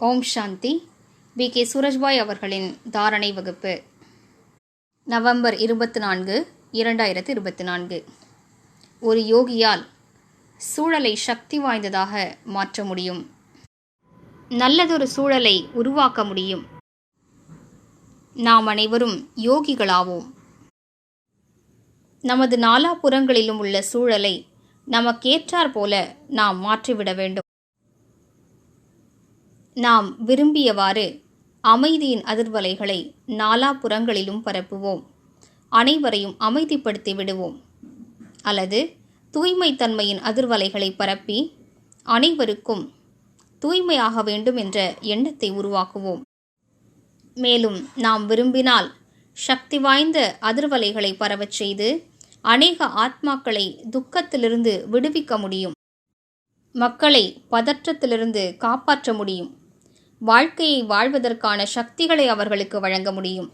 Om Shanti. We. K. Surajbhai அவர்களின் தாரணை வகுப்பு. நவம்பர் இருபத்தி நான்கு இரண்டாயிரத்து இருபத்தி நான்கு ஒரு யோகியால் சூழலை சக்தி வாய்ந்ததாக மாற்ற முடியும். நல்லதொரு சூழலை உருவாக்க முடியும். நாம் அனைவரும் யோகிகளாவோம். நமது நாலாபுறங்களிலும் உள்ள சூழலை நமக்கேற்றாற்போல நாம் மாற்றிவிட வேண்டும். நாம் விரும்பியவாறு அமைதியின் அதிர்வலைகளை நாலாபுறங்களிலும் பரப்புவோம். அனைவரையும் அமைதிப்படுத்தி விடுவோம். அல்லது தூய்மைத்தன்மையின் அதிர்வலைகளை பரப்பி அனைவருக்கும் தூய்மையாக வேண்டும் என்ற எண்ணத்தை உருவாக்குவோம். மேலும் நாம் விரும்பினால் சக்தி வாய்ந்த அதிர்வலைகளை பரவச் செய்து அநேக ஆத்மாக்களை துக்கத்திலிருந்து விடுவிக்க முடியும். மக்களை பதற்றத்திலிருந்து காப்பாற்ற முடியும். வாழ்க்கையை வாழ்வதற்கான சக்திகளை அவர்களுக்கு வழங்க முடியும்.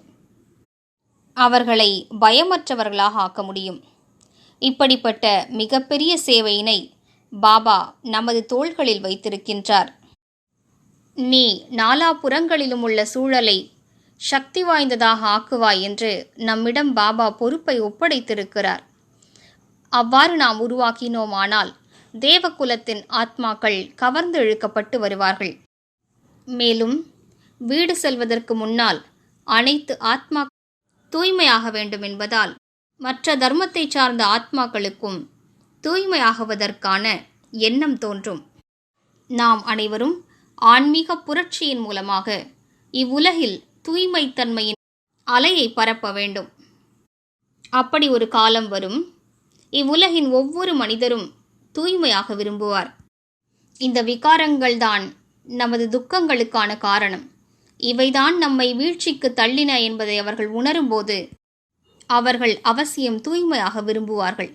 அவர்களை பயமற்றவர்களாக ஆக்க முடியும். இப்படிப்பட்ட மிகப்பெரிய சேவையினை பாபா நமது தோள்களில் வைத்திருக்கின்றார். நீ நாலாபுறங்களிலும் உள்ள சூழலை சக்தி வாய்ந்ததாக ஆக்குவாய் என்று நம்மிடம் பாபா பொறுப்பை ஒப்படைத்திருக்கிறார். அவ்வாறு நாம் உருவாக்கினோமானால் தேவகுலத்தின் ஆத்மாக்கள் கவர்ந்து இழுக்கப்பட்டு வருவார்கள். மேலும் வீடு செல்வதற்கு முன்னால் அனைத்து ஆத்மா தூய்மையாக வேண்டும் என்பதால் மற்ற தர்மத்தை சார்ந்த ஆத்மாக்களுக்கும் தூய்மையாகுவதற்கான எண்ணம் தோன்றும். நாம் அனைவரும் ஆன்மீக புரட்சியின் மூலமாக இவ்வுலகில் தூய்மைத்தன்மையின் அலையை பரப்ப வேண்டும். அப்படி ஒரு காலம் வரும். இவ்வுலகின் ஒவ்வொரு மனிதரும் தூய்மையாக விரும்புவார். இந்த விகாரங்கள்தான் நமது துக்கங்களுக்கான காரணம். இவைதான் நம்மை வீழ்ச்சிக்கு தள்ளின என்பதை அவர்கள் உணரும்போது அவர்கள் அவசியம் தூய்மையாக விரும்புவார்கள்.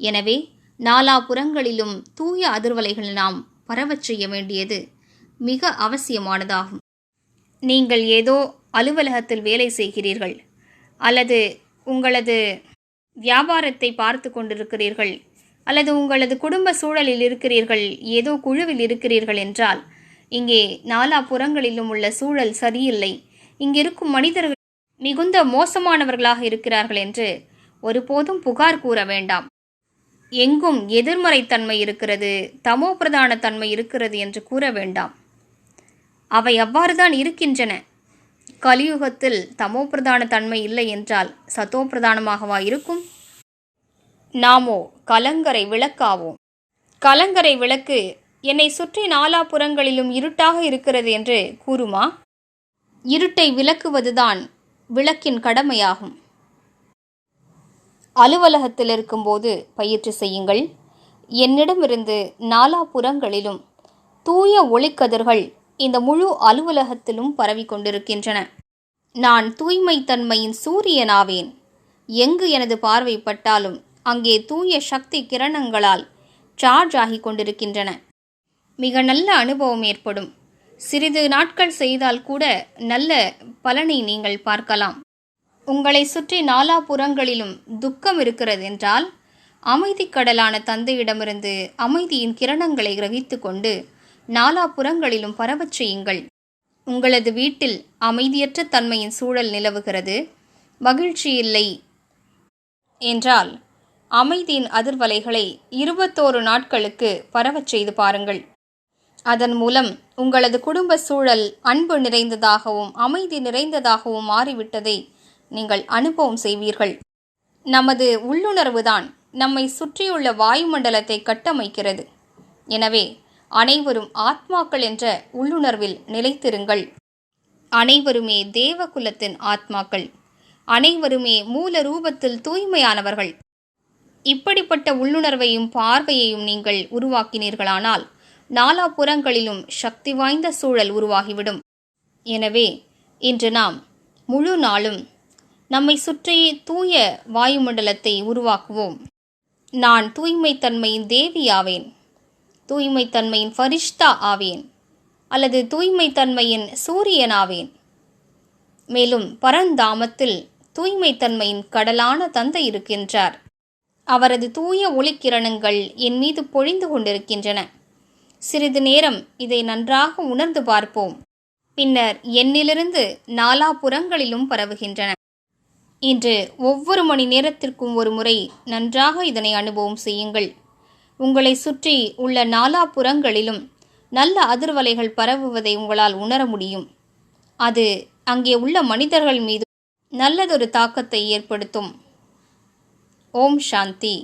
எனவே நாலாபுறங்களிலும் தூய அதிர்வலைகள் நாம் பரவச் செய்ய வேண்டியது மிக அவசியமானதாகும். நீங்கள் ஏதோ அலுவலகத்தில் வேலை செய்கிறீர்கள் அல்லது உங்களது வியாபாரத்தை பார்த்து கொண்டிருக்கிறீர்கள் அல்லது உங்களது குடும்ப சூழலில் இருக்கிறீர்கள் ஏதோ குழுவில் இருக்கிறீர்கள் என்றால் இங்கே நாலா புறங்களிலும் உள்ள சூழல் சரியில்லை. இங்கிருக்கும் மனிதர்கள் மிகுந்த மோசமானவர்களாக இருக்கிறார்கள் என்று ஒருபோதும் புகார் கூற வேண்டாம். எங்கும் எதிர்மறைத்தன்மை இருக்கிறது தமோ பிரதான தன்மை இருக்கிறது என்று கூற வேண்டாம். அவை அவ்வாறுதான் இருக்கின்றன. கலியுகத்தில் தமோ பிரதான தன்மை இல்லை என்றால் சத்தோ பிரதானமாகவா இருக்கும்? நாமோ கலங்கரை விளக்காவோம். கலங்கரை விளக்கு என்னை சுற்றி நாலாபுறங்களிலும் இருட்டாக இருக்கிறது என்று கூறுமா? இருட்டை விளக்குவதுதான் விளக்கின் கடமையாகும். அலுவலகத்தில் இருக்கும்போது பயிற்சி செய்யுங்கள். என்னிடமிருந்து நாலாபுறங்களிலும் தூய ஒளிக்கதிர்கள் இந்த முழு அலுவலகத்திலும் பரவிக்கொண்டிருக்கின்றன நான் தூய்மைத்தன்மையின் சூரியனாவேன். எங்கு எனது பார்வை பட்டாலும் அங்கே தூய சக்தி கிரணங்களால் சார்ஜ் ஆகி கொண்டிருக்கின்றன. மிக நல்ல அனுபவம் ஏற்படும். சிறிது நாட்கள் செய்தால் கூட நல்ல பலனை நீங்கள் பார்க்கலாம். உங்களை சுற்றி நாலாபுறங்களிலும் துக்கம் இருக்கிறது என்றால் அமைதிக்கடலான தந்தையிடமிருந்து அமைதியின் கிரணங்களை கிரகித்து கொண்டு நாலாபுறங்களிலும் பரவச் செய்யுங்கள். உங்களது வீட்டில் அமைதியற்ற தன்மையின் சூழல் நிலவுகிறது. மகிழ்ச்சி இல்லை என்றால் அமைதியின் அதிர்வலைகளை இருபத்தோரு நாட்களுக்கு பரவச் செய்து பாருங்கள். அதன் மூலம் உங்களது குடும்ப சூழல் அன்பு நிறைந்ததாகவும் அமைதி நிறைந்ததாகவும் மாறிவிட்டதை நீங்கள் அனுபவம் செய்வீர்கள். நமது உள்ளுணர்வுதான் நம்மை சுற்றியுள்ள வாயுமண்டலத்தை கட்டமைக்கிறது. எனவே அனைவரும் ஆத்மாக்கள் என்ற உள்ளுணர்வில் நிலைத்திருங்கள். அனைவருமே தேவகுலத்தின் ஆத்மாக்கள். அனைவருமே மூல ரூபத்தில் தூய்மையானவர்கள். இப்படிப்பட்ட உள்ளுணர்வையும் பார்வையையும் நீங்கள் உருவாக்கினீர்களானால் நாலாபுறங்களிலும் சக்தி வாய்ந்த சூழல் உருவாகிவிடும். எனவே இன்று நாம் முழு நாளும் நம்மை சுற்றி தூய வாயுமண்டலத்தை உருவாக்குவோம். நான் தூய்மைத்தன்மையின் தேவி ஆவேன். தூய்மைத்தன்மையின் ஃபரிஷ்தா ஆவேன். அல்லது தூய்மைத்தன்மையின் சூரியனாவேன் மேலும் பரந்தாமத்தில் தூய்மைத்தன்மையின் கடலான தந்தை இருக்கின்றார். அவரது தூய ஒளிக்கிரணங்கள் என் மீது பொழிந்து கொண்டிருக்கின்றன. சிறிது நேரம் இதை நன்றாக உணர்ந்து பார்ப்போம். பின்னர் எண்ணிலிருந்து நாலாபுறங்களிலும் பரவுகின்றன. இன்று ஒவ்வொரு மணி நேரத்திற்கும் ஒரு முறை நன்றாக இதனை அனுபவம் செய்யுங்கள். உங்களை சுற்றி உள்ள நாலாபுறங்களிலும் நல்ல அதிர்வலைகள் பரவுவதை உங்களால் உணர முடியும். அது அங்கே உள்ள மனிதர்கள் மீது நல்லதொரு தாக்கத்தை ஏற்படுத்தும். ஓம் சாந்தி.